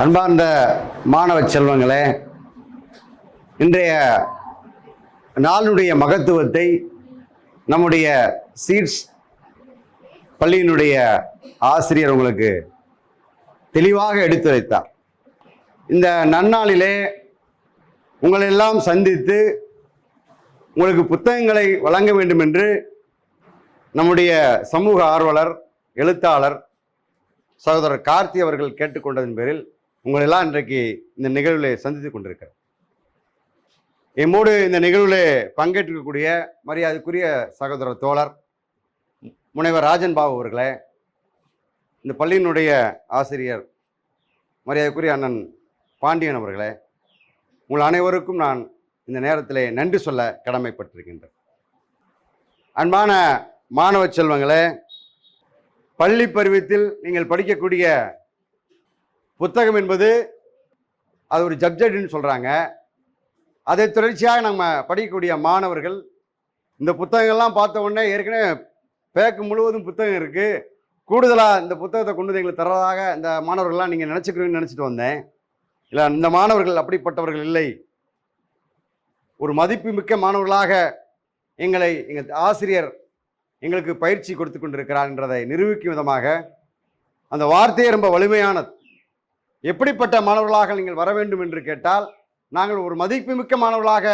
அன்பார்ந்த மாணவ செல்வங்களே இன்றைய நாளுடைய மகத்துவத்தை நம்முடைய சீட்ஸ் பள்ளியினுடைய ஆசிரியர் உங்களுக்கு தெளிவாக எடுத்துரைத்தார் இந்த நன்னாளிலே உங்களெல்லாம் சந்தித்து உங்களுக்கு புத்தகங்களை வழங்க வேண்டும் என்று நம்முடைய சமூக ஆர்வலர் எழுத்தாளர் சகோதரர் கார்த்தி அவர்கள் கேட்டுக்கொண்டதன் பேரில் உங்களெல்லாம் இன்றைக்கு இந்த நிகழ்வில் சந்தித்துக் கொண்டிருக்கிறேன் எம்மோடு இந்த நிகழ்வில் பங்கேற்றிருக்கக்கூடிய மரியாதைக்குரிய சகோதர தோழர் முனைவர் ராஜன் பாபு அவர்களே இந்த பள்ளியினுடைய ஆசிரியர் மரியாதைக்குரிய அண்ணன் பாண்டியன் அவர்களே உங்கள் அனைவருக்கும் நான் இந்த நேரத்தில் நன்றி சொல்ல கடமைப்பட்டிருக்கின்றேன். அன்பான மாணவ செல்வங்களே பள்ளி பருவத்தில் நீங்கள் படிக்கக்கூடிய புத்தகம் என்பது அது ஒரு ஜப்ஜெட்னு சொல்கிறாங்க அதை தொடர்ச்சியாக நம்ம படிக்கக்கூடிய மாணவர்கள் இந்த புத்தகங்கள்லாம் பார்த்த உடனே ஏற்கனவே பேக்கு முழுவதும் புத்தகம் இருக்குது கூடுதலாக இந்த புத்தகத்தை கொண்டு வந்து எங்களுக்கு தர்றதாக இந்த மாணவர்கள்லாம் நீங்கள் நினச்சிக்கிறீங்கன்னு நினச்சிட்டு வந்தேன். இல்லை இந்த மாணவர்கள் அப்படிப்பட்டவர்கள் இல்லை. ஒரு மதிப்பு மிக்க மாணவர்களாக எங்களை எங்கள் ஆசிரியர் எங்களுக்கு பயிற்சி கொடுத்து கொண்டிருக்கிறார் என்றதை நிரூபிக்கும் விதமாக அந்த வார்த்தையே ரொம்ப வலிமையானது. எப்படிப்பட்ட மாணவர்களாக நீங்கள் வர வேண்டும் என்று கேட்டால் நாங்கள் ஒரு மதிப்புமிக்க மாணவர்களாக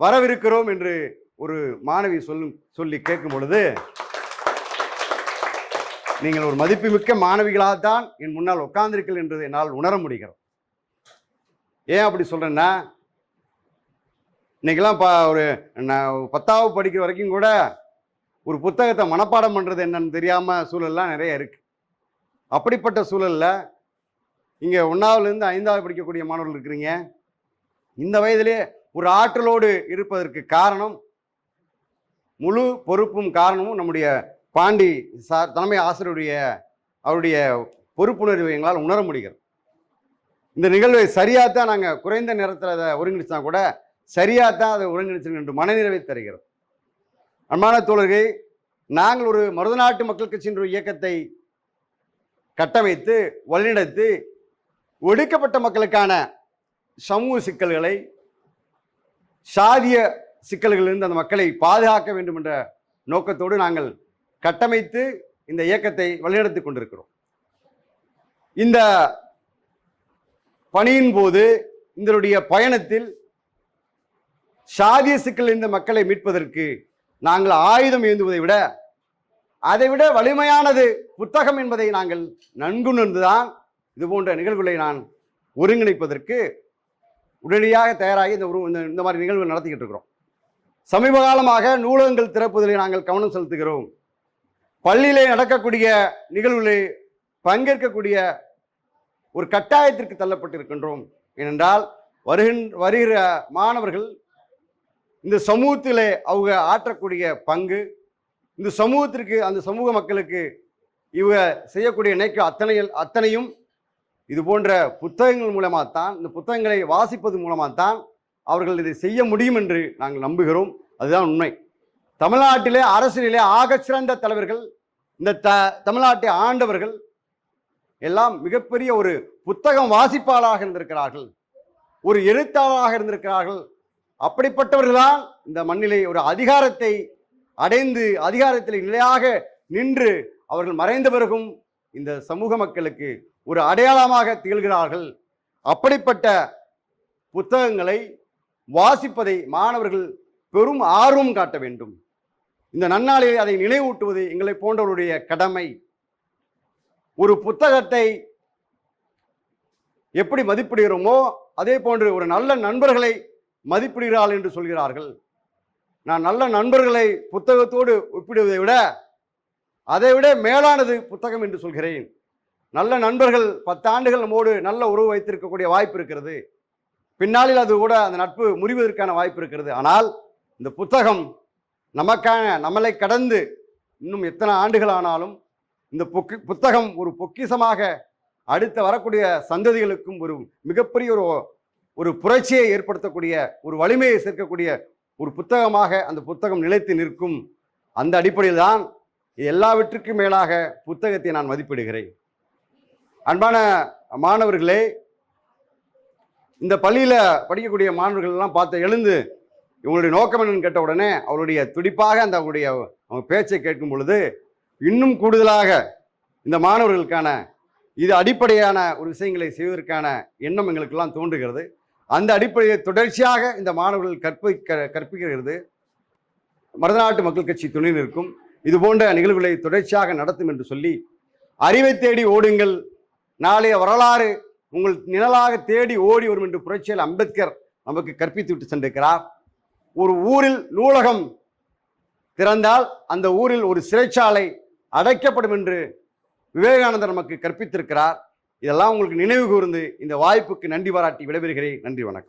வரவிருக்கிறோம் என்று ஒரு மாணவி சொல்லும் சொல்லி கேட்கும் பொழுது நீங்கள் ஒரு மதிப்புமிக்க மாணவிகளாகத்தான் என் முன்னால் உட்கார்ந்திருக்கீர்கள் என்று என்னால் உணர முடிகிறது. ஏன் அப்படி சொல்கிறேன்னா இன்றைக்கெல்லாம் பா ஒரு நான் பத்தாவது படிக்கிற வரைக்கும் கூட ஒரு புத்தகத்தை மனப்பாடம் பண்ணுறது என்னன்னு தெரியாமல் சூழல்லாம் நிறைய இருக்குது அப்படிப்பட்ட சூழலில் இங்கே ஒன்றாவதுலேருந்து ஐந்தாவது படிக்கக்கூடிய மாணவர்கள் இருக்கிறீங்க. இந்த வயதிலே ஒரு ஆற்றலோடு இருப்பதற்கு காரணம் முழு பொறுப்பும் காரணமும் நம்முடைய பாண்டி சார் தலைமை ஆசிரியருடைய அவருடைய பொறுப்புணர்வு எங்களால் உணர முடிகிறது. இந்த நிகழ்வை சரியாக தான் நாங்கள் குறைந்த நேரத்தில் அதை ஒருங்கிணைச்சா கூட சரியாக தான் அதை ஒருங்கிணைச்சு என்று மனநிறைவை தருகிறோம் அன்பான தோழர்கள் நாங்கள் ஒரு மருதநாட்டு மக்கள் கட்சியின் ஒரு இயக்கத்தை கட்டமைத்து வழிநடத்து ஒடுக்கப்பட்ட மக்களுக்கான சமூக சிக்கல்களை சாதிய சிக்கல்களிலிருந்து அந்த மக்களை பாதுகாக்க வேண்டும் என்ற நோக்கத்தோடு நாங்கள் கட்டமைத்து இந்த இயக்கத்தை வழிநடத்தி கொண்டிருக்கிறோம். இந்த பணியின் போது இதனுடைய பயணத்தில் சாதிய சிக்கல் இருந்த மக்களை மீட்பதற்கு நாங்கள் ஆயுதம் ஏந்துவதை விட அதை விட வலிமையானது புத்தகம் என்பதை நாங்கள் நன்குணர்ந்துதான் இது போன்ற நிகழ்வுகளை நான் ஒருங்கிணைப்பதற்கு உடனடியாக தயாராகி இந்த உரு- இந்த- இந்த மாதிரி நிகழ்வு நடத்திக்கிட்டு இருக்கிறோம். சமீப காலமாக நூலகங்கள் திறப்பதில் நாங்கள் கவனம் செலுத்துகிறோம். பள்ளியிலே நடக்கக்கூடிய நிகழ்வுகளை பங்கேற்கக்கூடிய ஒரு கட்டாயத்திற்கு தள்ளப்பட்டிருக்கின்றோம். ஏனென்றால் வருகின் வருகிற மாணவர்கள் இந்த சமூகத்திலே அவங்க ஆற்றக்கூடிய பங்கு இந்த சமூகத்திற்கு அந்த சமூக மக்களுக்கு இவங்க செய்யக்கூடிய நினைக்க அத்தனை அத்தனையும் இது போன்ற புத்தகங்கள் மூலமாக தான் இந்த புத்தகங்களை வாசிப்பது மூலமாக தான் அவர்கள் இதை செய்ய முடியும் என்று நாங்கள் நம்புகிறோம். அதுதான் உண்மை. தமிழ்நாட்டிலே அரசியலிலே ஆகச்சிறந்த தலைவர்கள் இந்த த தமிழ்நாட்டை ஆண்டவர்கள் எல்லாம் மிகப்பெரிய ஒரு புத்தகம் வாசிப்பாளராக இருந்திருக்கிறார்கள். ஒரு எழுத்தாளராக இருந்திருக்கிறார்கள். அப்படிப்பட்டவர்கள்தான் இந்த மண்ணிலே ஒரு அதிகாரத்தை அடைந்து அதிகாரத்தில் நிலையாக நின்று அவர்கள் மறைந்த பிறகும் இந்த சமூக மக்களுக்கு ஒரு அடையாளமாக திகழ்கிறார்கள். அப்படிப்பட்ட புத்தகங்களை வாசிப்பதை மாணவர்கள் பெரும் ஆர்வம் காட்ட வேண்டும். இந்த நன்னாளில் அதை நினைவூட்டுவது எங்களை போன்றவருடைய கடமை. ஒரு புத்தகத்தை எப்படி மதிப்பிடுகிறோமோ அதே போன்று ஒரு நல்ல நண்பர்களை மதிப்பிடுகிறாள் என்று சொல்கிறார்கள். நான் நல்ல நண்பர்களை புத்தகத்தோடு ஒப்பிடுவதை விட அதை விட மேலானது புத்தகம் என்று சொல்கிறேன். நல்ல நண்பர்கள் பத்தாண்டுகள் நம்மோடு நல்ல உறவு வைத்திருக்கக்கூடிய வாய்ப்பு இருக்கிறது. பின்னாளில் அது கூட அந்த நட்பு முறிவதற்கான வாய்ப்பு இருக்கிறது. ஆனால் இந்த புத்தகம் நமக்கான நம்மளை கடந்து இன்னும் எத்தனை ஆண்டுகள் ஆனாலும் இந்த பொக்கி புத்தகம் ஒரு பொக்கிஷமாக அடுத்து வரக்கூடிய சந்ததிகளுக்கும் ஒரு மிகப்பெரிய ஒரு ஒரு புரட்சியை ஏற்படுத்தக்கூடிய ஒரு வலிமையை சேர்க்கக்கூடிய ஒரு புத்தகமாக அந்த புத்தகம் நிலைத்து நிற்கும். அந்த அடிப்படையில் தான் எல்லாவற்றுக்கும் மேலாக புத்தகத்தை நான் மதிப்பிடுகிறேன். அன்பான மாணவர்களே இந்த பள்ளியில் படிக்கக்கூடிய மாணவர்கள்லாம் பார்த்து எழுந்து இவங்களுடைய நோக்கம் என்னன்னு கேட்ட உடனே அவருடைய துடிப்பாக அந்த அவருடைய அவங்க பேச்சை கேட்கும் பொழுது இன்னும் கூடுதலாக இந்த மாணவர்களுக்கான இது அடிப்படையான ஒரு விஷயங்களை செய்வதற்கான எண்ணம் எங்களுக்கெல்லாம் தோன்றுகிறது. அந்த அடிப்படையை தொடர்ச்சியாக இந்த மாணவர்கள் கற்பிக்க கற்பிக்கிறது. மருதநாட்டு மக்கள் கட்சி துணை நிற்கும் இது போன்ற நிகழ்வுகளை தொடர்ச்சியாக நடத்தும் என்று சொல்லி அறிவை தேடி ஓடுங்கள். நாளைய வரலாறு உங்கள் நிழலாக தேடி ஓடி வரும் என்று புரட்சியல் அம்பேத்கர் நமக்கு கற்பித்து விட்டு சென்றிருக்கிறார். ஒரு ஊரில் நூலகம் திறந்தால் அந்த ஊரில் ஒரு சிறைச்சாலை அடைக்கப்படும் என்று விவேகானந்தர் நமக்கு கற்பித்திருக்கிறார். இதெல்லாம் உங்களுக்கு நினைவு கூர்ந்து இந்த வாய்ப்புக்கு நன்றி பாராட்டி விடைபெறுகிறேன். நன்றி வணக்கம்.